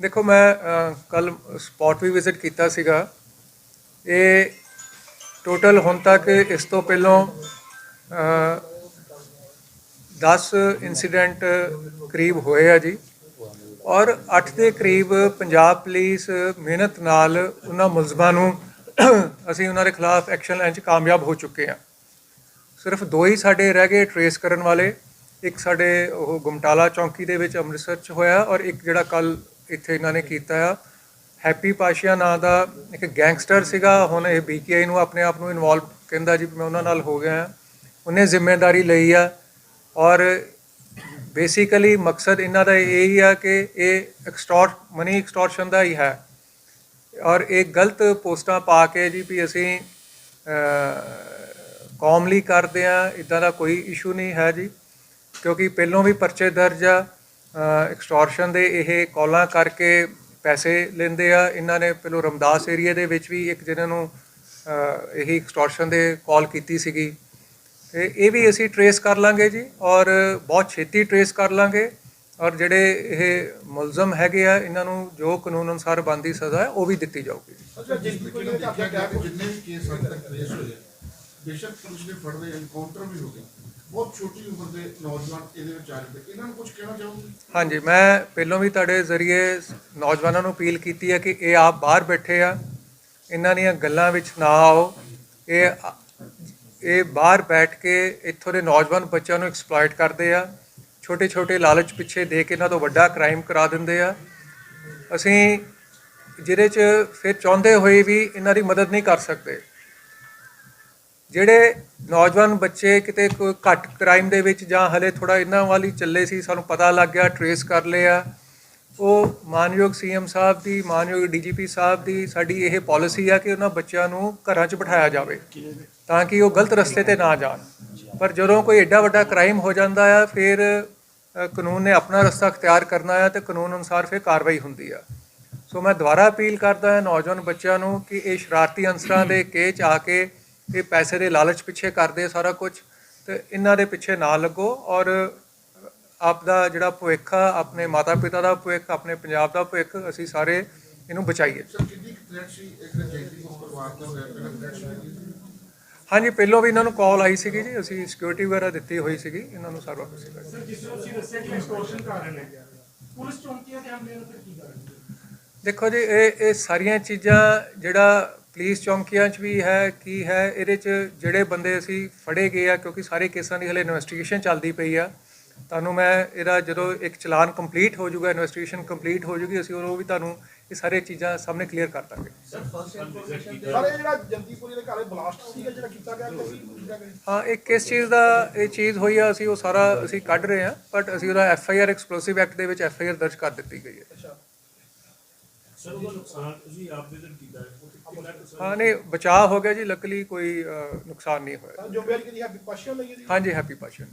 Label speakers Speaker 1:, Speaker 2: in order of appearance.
Speaker 1: ਦੇਖੋ ਮੈਂ ਕੱਲ ਸਪੌਟ ਵੀ ਵਿਜ਼ਿਟ ਕੀਤਾ ਸੀਗਾ। ਇਹ ਟੋਟਲ ਹੁਣ ਤੱਕ ਇਸ ਤੋਂ ਪਹਿਲਾਂ ਅ, 10 ਇਨਸੀਡੈਂਟ ਕਰੀਬ ਹੋਏ ਆ ਜੀ। ਔਰ 8 ਦੇ ਕਰੀਬ ਪੰਜਾਬ ਪੁਲਿਸ ਮਿਹਨਤ ਨਾਲ ਉਹਨਾਂ ਮੁਲਜ਼ਮਾਂ ਨੂੰ ਅਸੀਂ ਉਹਨਾਂ ਦੇ ਖਿਲਾਫ ਐਕਸ਼ਨ ਲੈਣ 'ਚ ਕਾਮਯਾਬ ਹੋ ਚੁੱਕੇ ਆ। ਸਿਰਫ ਦੋ ਹੀ ਸਾਡੇ ਰਹਿ ਗਏ ਟਰੇਸ ਕਰਨ ਵਾਲੇ। ਇੱਕ ਸਾਡੇ ਉਹ ਗੁਮਟਾਲਾ ਚੌਂਕੀ ਦੇ ਵਿੱਚ ਅੰਮ੍ਰਿਤਸਰ 'ਚ ਹੋਇਆ ਔਰ ਇੱਕ ਜਿਹੜਾ ਕੱਲ ਇੱਥੇ ਇਹਨਾਂ ਨੇ ਕੀਤਾ ਆ, ਹੈਪੀ ਪਾਸ਼ੀਆ ਨਾਂ ਦਾ ਇੱਕ ਗੈਂਗਸਟਰ ਸੀਗਾ, ਹੁਣ ਇਹ ਬੀਕੇਆਈ ਨੂੰ ਆਪਣੇ ਆਪ ਨੂੰ ਇਨਵੋਲਵ ਕਹਿੰਦਾ ਜੀ ਮੈਂ ਉਹਨਾਂ ਨਾਲ ਹੋ ਗਿਆ ਹਾਂ। ਉਹਨੇ ਜ਼ਿੰਮੇਵਾਰੀ ਲਈ ਆ ਔਰ ਬੇਸਿਕਲੀ ਮਕਸਦ ਇਹਨਾਂ ਦਾ ਇਹ ਹੀ ਆ ਕਿ ਇਹ ਐਕਸਟੋਰਟ ਮਨੀ ਐਕਸਟੋਰਸ਼ਨ ਦਾ ਹੀ ਹੈ ਔਰ ਇਹ ਗਲਤ ਪੋਸਟਾਂ ਪਾ ਕੇ ਜੀ ਵੀ ਅਸੀਂ ਕੌਮਲੀ ਕਰਦੇ ਆ, ਇਦਾਂ ਦਾ ਕੋਈ ਇਸ਼ੂ ਨਹੀਂ ਹੈ ਜੀ ਕਿਉਂਕਿ ਪਹਿਲੋਂ ਵੀ ਪਰਚੇ ਦਰਜ ਆ ਐਕਸਟੋਰਸ਼ਨ ਦੇ ਇਹ ਕਾਲਾਂ ਕਰਕੇ ਪੈਸੇ ਲੈਂਦੇ ਆ। ਇਹਨਾਂ ਨੇ ਪਹਿਲਾਂ ਰਮਦਾਸ ਏਰੀਆ ਦੇ ਵਿੱਚ ਵੀ ਇੱਕ ਜਿਹਨਾਂ ਨੂੰ ਅਹ, ਇਹੀ ਐਕਸਟੋਰਸ਼ਨ ਦੇ ਕਾਲ ਕੀਤੀ ਸੀਗੀ। ਤੇ ਇਹ ਵੀ ਅਸੀਂ ਟਰੇਸ ਕਰ ਲਾਂਗੇ ਜੀ ਔਰ ਬਹੁਤ ਛੇਤੀ ਟਰੇਸ ਕਰ ਲਾਂਗੇ ਔਰ ਜਿਹੜੇ ਇਹ ਮੁਲਜ਼ਮ ਹੈਗੇ ਆ ਇਹਨਾਂ ਨੂੰ ਜੋ ਕਾਨੂੰਨ ਅਨੁਸਾਰ ਬੰਦੀ ਸਜ਼ਾ ਹੈ ਉਹ ਵੀ ਦਿੱਤੀ ਜਾਊਗੀ।
Speaker 2: ਜਿੰਨੇ ਵੀ ਕੇਸ ਅੱਜ ਤੱਕ ਟ੍ਰੇਸ ਹੋਏ ਬੇਸ਼ੱਕ ਪੁਲਿਸ ਨੇ ਫੜਦੇ ਐਨਕਾਊਂਟਰ ਵੀ ਹੋ ਗਿਆ ਬਹੁਤ ਛੋਟੀ ਉਮਰ ਦੇ ਨੌਜਵਾਨ ਇਹਦੇ ਵਿੱਚ ਆ ਜਾਂਦੇ ਇਹਨਾਂ ਨੂੰ ਕੁਝ ਕਹਿਣਾ ਚਾਹੋਗੇ?
Speaker 1: ਹਾਂਜੀ, ਮੈਂ ਪਹਿਲਾਂ ਵੀ ਤੁਹਾਡੇ ਜ਼ਰੀਏ ਨੌਜਵਾਨਾਂ ਨੂੰ ਅਪੀਲ ਕੀਤੀ ਹੈ ਕਿ ਇਹ ਆਪ ਬਾਹਰ ਬੈਠੇ ਆ, ਇਹਨਾਂ ਦੀਆਂ ਗੱਲਾਂ ਵਿੱਚ ਨਾ ਆਓ। ਇਹ ਇਹ ਬਾਹਰ ਬੈਠ ਕੇ ਇੱਥੋਂ ਦੇ ਨੌਜਵਾਨ ਬੱਚਿਆਂ ਨੂੰ ਐਕਸਪਲੋਇਟ ਕਰਦੇ ਆ। ਛੋਟੇ ਛੋਟੇ ਲਾਲਚ ਪਿੱਛੇ ਦੇ ਕੇ ਇਹਨਾਂ ਤੋਂ ਵੱਡਾ ਕ੍ਰਾਈਮ ਕਰਾ ਦਿੰਦੇ ਆ। ਅਸੀਂ ਜਿਹਦੇ 'ਚ ਫਿਰ ਚਾਹੁੰਦੇ ਹੋਏ ਵੀ ਇਹਨਾਂ ਦੀ ਮਦਦ ਨਹੀਂ ਕਰ ਸਕਦੇ। ਜਿਹੜੇ ਨੌਜਵਾਨ ਬੱਚੇ ਕਿਤੇ ਕੋਈ ਘੱਟ ਕ੍ਰਾਈਮ ਦੇ ਵਿੱਚ ਜਾਂ ਹਲੇ ਥੋੜਾ ਇਹਨਾਂ ਵਾਲੀ ਚੱਲੇ ਸੀ, ਸਾਨੂੰ ਪਤਾ ਲੱਗ ਗਿਆ ਟਰੇਸ ਕਰ ਲਿਆ। ਉਹ ਮਾਨਯੋਗ ਸੀਐਮ ਸਾਹਿਬ ਦੀ, ਮਾਨਯੋਗ ਡੀਜੀਪੀ ਸਾਹਿਬ ਦੀ ਸਾਡੀ ਇਹ ਪਾਲਿਸੀ ਆ ਕਿ ਉਹਨਾਂ ਬੱਚਿਆਂ ਨੂੰ ਘਰਾਂ 'ਚ ਬਿਠਾਇਆ ਜਾਵੇ ਤਾਂ ਕਿ ਉਹ ਗਲਤ ਰਸਤੇ ਤੇ ਨਾ ਜਾਣ। ਪਰ ਜਦੋਂ ਕੋਈ ਐਡਾ ਵੱਡਾ ਕ੍ਰਾਈਮ ਹੋ ਜਾਂਦਾ ਆ, ਫਿਰ ਕਾਨੂੰਨ ਨੇ ਆਪਣਾ ਰਸਤਾ ਅਖਤਿਆਰ ਕਰਨਾ ਆ ਤੇ ਕਾਨੂੰਨ ਅਨੁਸਾਰ ਫਿਰ ਕਾਰਵਾਈ ਹੁੰਦੀ ਆ। ਸੋ ਮੈਂ ਦੁਬਾਰਾ ਅਪੀਲ ਕਰਦਾ ਹਾਂ ਨੌਜਵਾਨ ਬੱਚਿਆਂ ਨੂੰ ਕਿ ਇਹ ਸ਼ਰਾਰਤੀ ਅੰਸਰਾਂ ਦੇ ਕੇਚ ਆ ਕੇ ਇਹ ਪੈਸੇ ਦੇ ਲਾਲਚ ਪਿੱਛੇ ਕਰਦੇ ਸਾਰਾ ਕੁਝ ਤੇ ਇਹਨਾਂ ਦੇ ਪਿੱਛੇ ਨਾ ਲੱਗੋ ਔਰ ਆਪ ਦਾ ਜਿਹੜਾ ਭਵਿੱਖ ਆ ਆਪਣੇ ਮਾਤਾ ਪਿਤਾ ਦਾ ਭਵਿੱਖ ਆਪਣੇ ਪੰਜਾਬ ਦਾ ਭਵਿੱਖ ਅਸੀਂ ਸਾਰੇ ਇਹਨੂੰ ਬਚਾਈਏ। ਹਾਂਜੀ ਪਹਿਲਾਂ ਵੀ ਇਹਨਾਂ ਨੂੰ ਕਾਲ ਆਈ ਸੀਗੀ ਜੀ ਅਸੀਂ ਸਿਕਿਉਰਿਟੀ ਵਗੈਰਾ ਦਿੱਤੀ ਹੋਈ ਸੀਗੀ ਇਹਨਾਂ ਨੂੰ ਸਾਰਾ ਕੁਝ ਸੀਗਾ।
Speaker 3: ਸਰ ਜਿਸ ਨੂੰ ਤੁਸੀਂ ਦੱਸਿਆ ਕਿ ਐਕਸਟੋਰਸ਼ਨ ਕਰ ਰਹੇ ਨੇ ਪੁਲਿਸ ਚੌਂਕੀਆਂ ਤੇ ਹਮਲੇ ਨੂੰ ਫਿਰ ਕੀ ਕਰਾਂਗੇ
Speaker 1: ਦੇਖੋ ਜੀ ਇਹ ਇਹ ਸਾਰੀਆਂ ਚੀਜ਼ਾਂ ਜਿਹੜਾ ਪੁਲਿਸ ਚੌਂਕੀਆਂ 'ਚ ਵੀ ਹੈ ਕੀ ਹੈ ਇਹਦੇ 'ਚ ਜਿਹੜੇ ਬੰਦੇ ਅਸੀਂ ਫੜੇ ਗਏ ਆ ਕਿਉਂਕਿ ਸਾਰੇ ਕੇਸਾਂ ਦੀ ਹਲੇ ਇਨਵੈਸਟੀਗੇਸ਼ਨ ਚੱਲਦੀ ਪਈ ਆ। ਤੁਹਾਨੂੰ ਮੈਂ ਇਹਦਾ ਜਦੋਂ ਇੱਕ ਚਲਾਨ ਕੰਪਲੀਟ ਹੋ ਜਾਊਗਾ ਇਨਵੈਸਟੀਗੇਸ਼ਨ ਕੰਪਲੀਟ ਹੋ ਜਾਊਗੀ ਅਸੀਂ ਉਹ ਵੀ ਤੁਹਾਨੂੰ ਇਹ ਸਾਰੀਆਂ ਚੀਜ਼ਾਂ ਸਾਹਮਣੇ ਕਲੀਅਰ ਕਰ ਦਾਂਗੇ।
Speaker 4: ਸਾਰੇ ਜਿਹੜਾ ਜੰਦੀਪੁਰੀ ਦੇ ਘਰੇ ਬਲਾਸਟ ਸੀਗਾ ਜਿਹੜਾ ਕੀਤਾ ਗਿਆ ਕਿ ਕੀਤਾ ਗਿਆ?
Speaker 1: ਹਾਂ ਇਹ ਕਿਸ ਚੀਜ਼ ਦਾ ਇਹ ਚੀਜ਼ ਹੋਈ ਆ ਅਸੀਂ ਉਹ ਸਾਰਾ ਅਸੀਂ ਕੱਢ ਰਹੇ ਹਾਂ ਬਟ ਅਸੀਂ ਉਹਦਾ F I R explosive act ਦੇ ਵਿੱਚ ਐਫ ਆਈ ਆਰ ਦਰਜ ਕਰ ਦਿੱਤੀ ਗਈ ਹੈ।
Speaker 3: ਸਰ ਉਹਦਾ ਨੁਕਸਾਨ ਤੁਸੀਂ ਆਪ ਵਿਜ਼ਿਟ ਕੀਤਾ ਹੈ।
Speaker 1: ਹਾਂ ਨਹੀਂ ਬਚਾਅ ਹੋ ਗਿਆ ਜੀ ਲੱਕਲੀ ਕੋਈ ਨੁਕਸਾਨ ਨਹੀਂ ਹੋਇਆ।
Speaker 4: ਜੋ ਬੇਰ ਕੀ ਹੈ ਵਿਪਾਸ਼ਾ ਲਈ ਇਹਦੀ
Speaker 1: ਹਾਂਜੀ ਹੈਪੀ ਪਾਸ਼ਨ